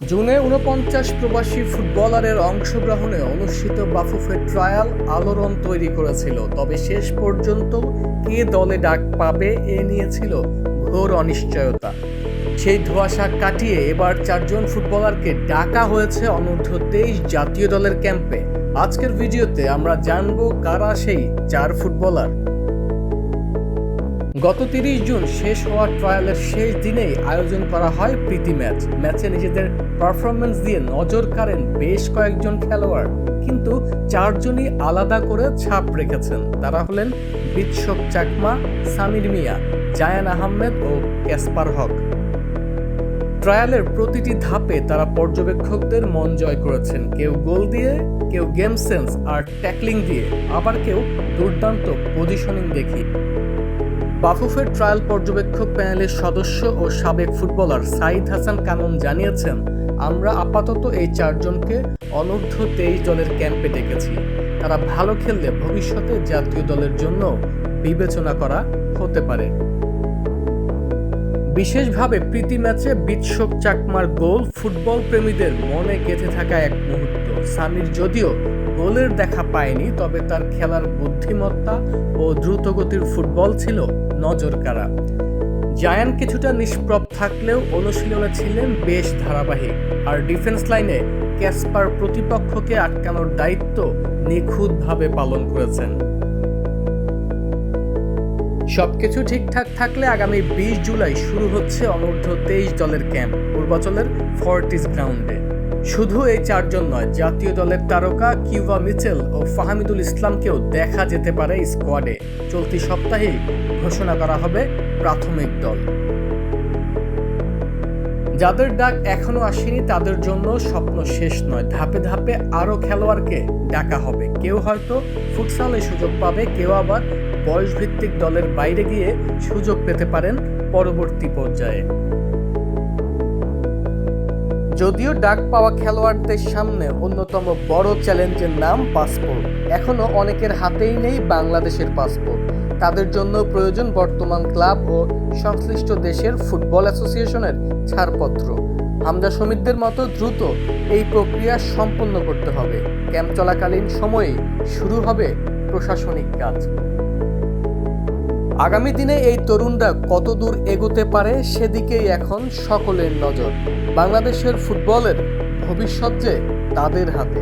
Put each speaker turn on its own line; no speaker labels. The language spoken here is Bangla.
জুনে উনপঞ্চাশ প্রবাসী ফুটবলারের অংশগ্রহণে অনুষ্ঠিত বাফুফে ট্রায়াল আলোড়ন তৈরি করেছিল। তবে শেষ পর্যন্ত কে দলে ডাক পাবে এ নিয়েছিল ঘোর অনিশ্চয়তা। সেই ধোঁয়াশা কাটিয়ে এবার চারজন ফুটবলারকে ডাকা হয়েছে অনূর্ধ্ব তেইশ জাতীয় দলের ক্যাম্পে। আজকের ভিডিওতে আমরা জানব কারা সেই চার ফুটবলার। গত তিরিশ জুন শেষ হওয়া ট্রায়ালের শেষ দিনেই আয়োজন করা হয় প্রীতি ম্যাচ। ম্যাচে নিজেদের পারফরমেন্স দিয়ে নজর কাড়েন বেশ কয়েকজন খেলোয়াড়, কিন্তু চারজনই আলাদা করে ছাপ রেখেছেন। তারা হলেন বিৎসব চাকমা, সামির মিয়া, জায়ান আহমেদ ও ক্যাসপার হক। ট্রায়ালের প্রতিটি ধাপে তারা পর্যবেক্ষকদের মন জয় করেছেন। কেউ গোল দিয়ে, কেউ গেম সেন্স আর ট্যাকলিং দিয়ে। আবার কেউ দুর্দান্ত পজিশনিং দেখিয়ে বাফুফের ট্রায়াল পর্যবেক্ষক প্যানেলের সদস্য ও সাবেক ফুটবলার সাইদ হাসান কানন জানিয়েছেন, আমরা আপাতত এই চারজনকে অনূর্ধ্ব তেইশ দলের ক্যাম্পে ডেকেছি। তারা ভালো খেললে ভবিষ্যতে জাতীয় দলের জন্য বিবেচনা করা হতে পারে। বিশেষভাবে প্রীতি ম্যাচে বিৎসব চাকমার গোল ফুটবল প্রেমীদের মনে গেঁথে থাকা এক মুহূর্ত। সামির যদিও গোলের দেখা পায়নি, তবে তার খেলার বুদ্ধিমত্তা ও দ্রুতগতির ফুটবল ছিল নজর কাড়া জায়ান কিছুটা নিষ্প্রভ থাকলেও অনুশীলনে ছিলেন বেশ ধারাবাহিক, আর ডিফেন্স লাইনে ক্যাসপার প্রতিপক্ষকে আটকানোর দায়িত্ব নিখুঁতভাবে পালন করেছেন। সবকিছু ঠিকঠাক থাকলে আগামী বিশ জুলাই শুরু হচ্ছে অনূর্ধ্ব তেইশ দলের ক্যাম্প, পূর্বাচলের ফর্টিস গ্রাউন্ডে। শুধু এই চারজন নয়, জাতীয় দলের তারকা কিউবা মিচেল ও ফাহামিদুল ইসলামকেও দেখা যেতে পারে স্কোয়াডে। চলতি সপ্তাহে ঘোষণা করা হবে প্রাথমিক দল। যাদের ডাক এখনও আসেনি, তাদের জন্য স্বপ্ন শেষ নয়। ধাপে ধাপে আরও খেলোয়াড়কে ডাকা হবে। কেউ হয়তো ফুটসালে সুযোগ পাবে, কেউ আবার বয়সভিত্তিক দলের বাইরে গিয়ে সুযোগ পেতে পারেন পরবর্তী পর্যায়ে। যদিও ডাক পাওয়া খেলোয়াড়দের সামনে অন্যতম বড় চ্যালেঞ্জের নাম পাসপোর্ট। এখনও অনেকের হাতেই নেই বাংলাদেশের পাসপোর্ট। তাদের জন্য প্রয়োজন বর্তমান ক্লাব ও সংশ্লিষ্ট দেশের ফুটবল অ্যাসোসিয়েশনের ছাড়পত্র। হামজা সমিতদের মতো দ্রুত এই প্রক্রিয়া সম্পন্ন করতে হবে। ক্যাম্প চলাকালীন সময়ে শুরু হবে প্রশাসনিক কাজ। আগামী দিনে এই তরুণরা কত দূর এগোতে পারে সেদিকেই এখন সকলের নজর। বাংলাদেশের ফুটবলের ভবিষ্যৎ যে তাদের হাতে।